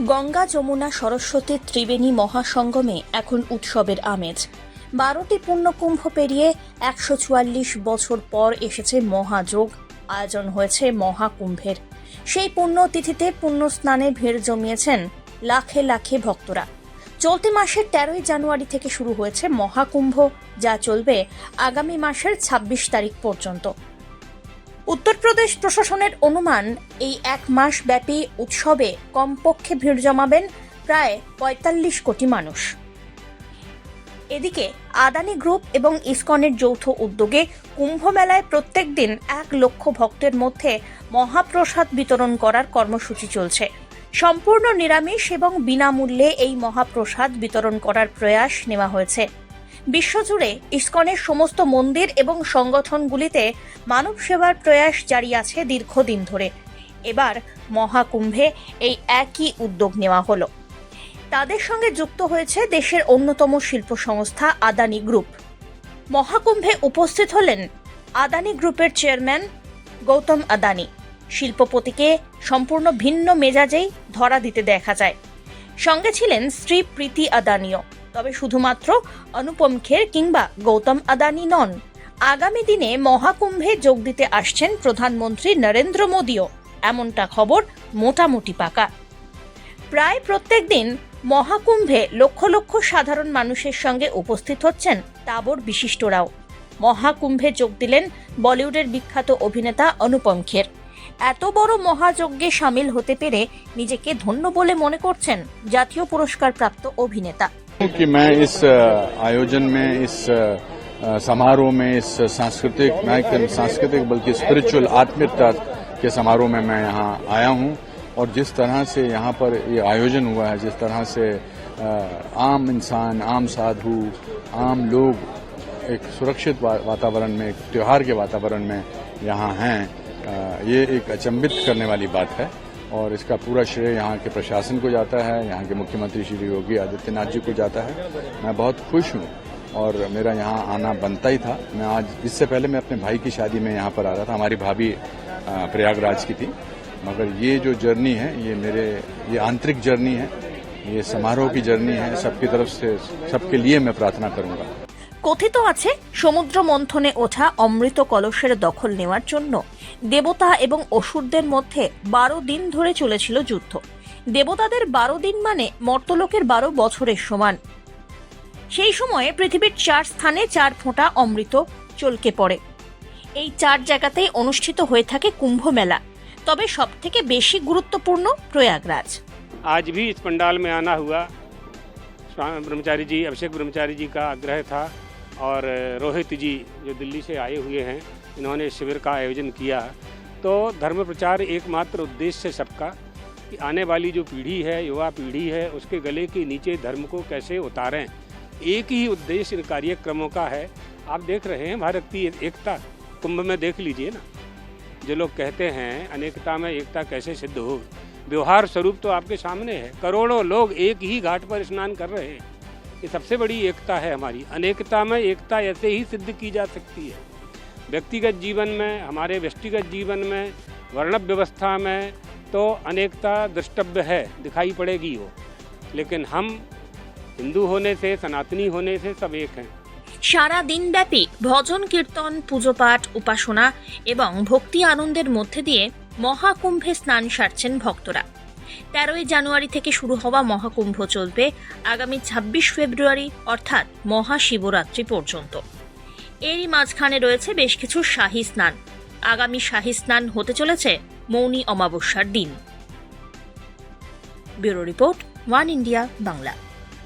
গঙ্গা যমুনা সরস্বতী ত্রিবেণী মহাসঙ্গমে এখন উৎসবের আমেজ। বারোটি পুণ্যকুম্ভ পেরিয়ে একশো চুয়াল্লিশ বছর পর এসেছে মহাযোগ, আয়োজন হয়েছে মহাকুম্ভের। সেই পুণ্যতিথিতে পুণ্য স্নানে ভিড় জমিয়েছেন লাখে লাখে ভক্তরা। চলতি মাসের তেরোই জানুয়ারি থেকে শুরু হয়েছে মহাকুম্ভ, যা চলবে আগামী মাসের ছাব্বিশ তারিখ পর্যন্ত। উত্তরপ্রদেশ প্রশাসনের অনুমান, এই এক মাস ব্যাপী উৎসবে কমপক্ষে ভিড় জমাবেন প্রায় পঁয়তাল্লিশ কোটি মানুষ। এদিকে, আদানি গ্রুপ এবং ইসকনের যৌথ উদ্যোগে কুম্ভ মেলায় প্রত্যেক দিন এক লক্ষ ভক্তের মধ্যে মহাপ্রসাদ বিতরণ করার কর্মসূচি চলছে। সম্পূর্ণ নিরামিষ এবং বিনামূল্যে এই মহাপ্রসাদ বিতরণ করার প্রয়াস নেওয়া হয়েছে। বিশ্বজুড়ে ইস্কনের সমস্ত মন্দির এবং সংগঠনগুলিতে মানব সেবার প্রয়াস জারি আছে দীর্ঘদিন ধরে। এবার মহাকুম্ভে এই একই উদ্যোগ নেওয়া হলো। তাদের সঙ্গে যুক্ত হয়েছে দেশের অন্যতম শিল্প সংস্থা আদানি গ্রুপ। মহাকুম্ভে উপস্থিত হলেন আদানি গ্রুপের চেয়ারম্যান গৌতম আদানি। শিল্পপতিকে সম্পূর্ণ ভিন্ন মেজাজেই ধরা দিতে দেখা যায়। সঙ্গে ছিলেন স্ত্রী প্রীতি আদানিও। তবে শুধুমাত্র অনুপম খের কিংবা গৌতম আদানি নন। আগামী দিনে মহাকুম্ভে যোগ দিতে আসছেন প্রধানমন্ত্রী নরেন্দ্র মোদীও। এমনটা খবর মোটামুটি পাকা। প্রায় প্রত্যেক দিন মহাকুম্ভে লক্ষ লক্ষ সাধারণ মানুষের সঙ্গে উপস্থিত হচ্ছেন তাবর বিশিষ্টরাও। মহাকুম্ভে যোগ দিলেন বলিউডের বিখ্যাত অভিনেতা অনুপম খের। এত বড় মহাযজ্ঞে সামিল হতে পেরে নিজেকে ধন্য বলে মনে করছেন জাতীয় পুরস্কার প্রাপ্ত অভিনেতা। कि मैं इस आयोजन में, इस समारोह में, इस सांस्कृतिक, मैं सांस्कृतिक बल्कि स्पिरिचुअल आत्मीयता के समारोह में मैं यहाँ आया हूँ। और जिस तरह से यहाँ पर ये आयोजन हुआ है, जिस तरह से आम इंसान, आम साधु, आम लोग एक सुरक्षित वातावरण में, एक त्यौहार के वातावरण में यहाँ हैं ये एक अचंभित करने वाली बात है। और इसका पूरा श्रेय यहाँ के प्रशासन को जाता है यहाँ के मुख्यमंत्री श्री योगी आदित्यनाथ जी को जाता है मैं बहुत खुश हूँ और मेरा यहाँ आना बनता ही था मैं आज इससे पहले मैं अपने भाई की शादी में यहाँ पर आ रहा था हमारी भाभी अ, प्रयागराज की थी मगर ये जो जर्नी है ये मेरे ये आंतरिक जर्नी है ये समारोह की जर्नी है सबकी तरफ से सबके लिए मैं प्रार्थना करूंगा কথিত আছে সমুদ্র মন্থনে ওঠা অমৃত কলসের দখল নেওয়ার জন্য দেবতা এবং অসুরদের মধ্যে বারো দিন ধরে চলেছিল যুদ্ধ দেবতাদের বারো দিন মানে মর্তলোকের বারো বছরের সমান সেই সময়ে পৃথিবীর চার স্থানে চার ফোঁটা অমৃত চলকে পড়ে এই চার জায়গাতেই অনুষ্ঠিত হয়ে থাকে কুম্ভ মেলা তবে সব থেকে বেশি গুরুত্বপূর্ণ প্রয়াগরাজ आज भी इस पंडाल में आना हुआ स्वामी ब्रह्मचारी जी अभिषेक ब्रह्मचारी जी का आग्रह था और रोहित जी जो दिल्ली से आए हुए हैं, इन्होंने शिविर का आयोजन किया। तो धर्म प्रचार एकमात्र उद्देश्य सबका, कि आने वाली जो पीढ़ी है, युवा पीढ़ी है, उसके गले के नीचे धर्म को कैसे उतारें। एक ही उद्देश्य इन कार्यक्रमों का है। आप देख रहे हैं भारत की एकता, कुंभ में देख लीजिए ना। जो लोग कहते हैं, अनेकता में एकता कैसे सिद्ध हो? व्यवहार स्वरूप तो आपके सामने है। करोड़ों लोग एक ही घाट पर स्नान कर रहे हैं। ये सबसे बड़ी एकता है हमारी अनेकता में एकता ऐसे ही सिद्ध की जा सकती है व्यक्तिगत जीवन में हमारे व्यक्तिगत जीवन में वर्ण व्यवस्था में तो अनेकता द्रष्टव्य है दिखाई पड़ेगी वो लेकिन हम हिंदू होने से सनातनी होने से सब एक हैं সারা দিনব্যাপী ভজন কীর্তন পুজো পাঠ উপাসনা এবং ভক্তি আনন্দের মধ্যে দিয়ে মহাকুম্ভে স্নান সারছেন ভক্তরা তেরোই জানুয়ারি থেকে শুরু হওয়া মহাকুম্ভ চলবে আগামী ছাব্বিশ ফেব্রুয়ারি, অর্থাৎ মহাশিবরাত্রি পর্যন্ত। এরই মাঝখানে রয়েছে বেশ কিছু শাহী স্নান। আগামী শাহী স্নান হতে চলেছে মৌনী অমাবস্যার দিন। Bureau report, one India, Bangla.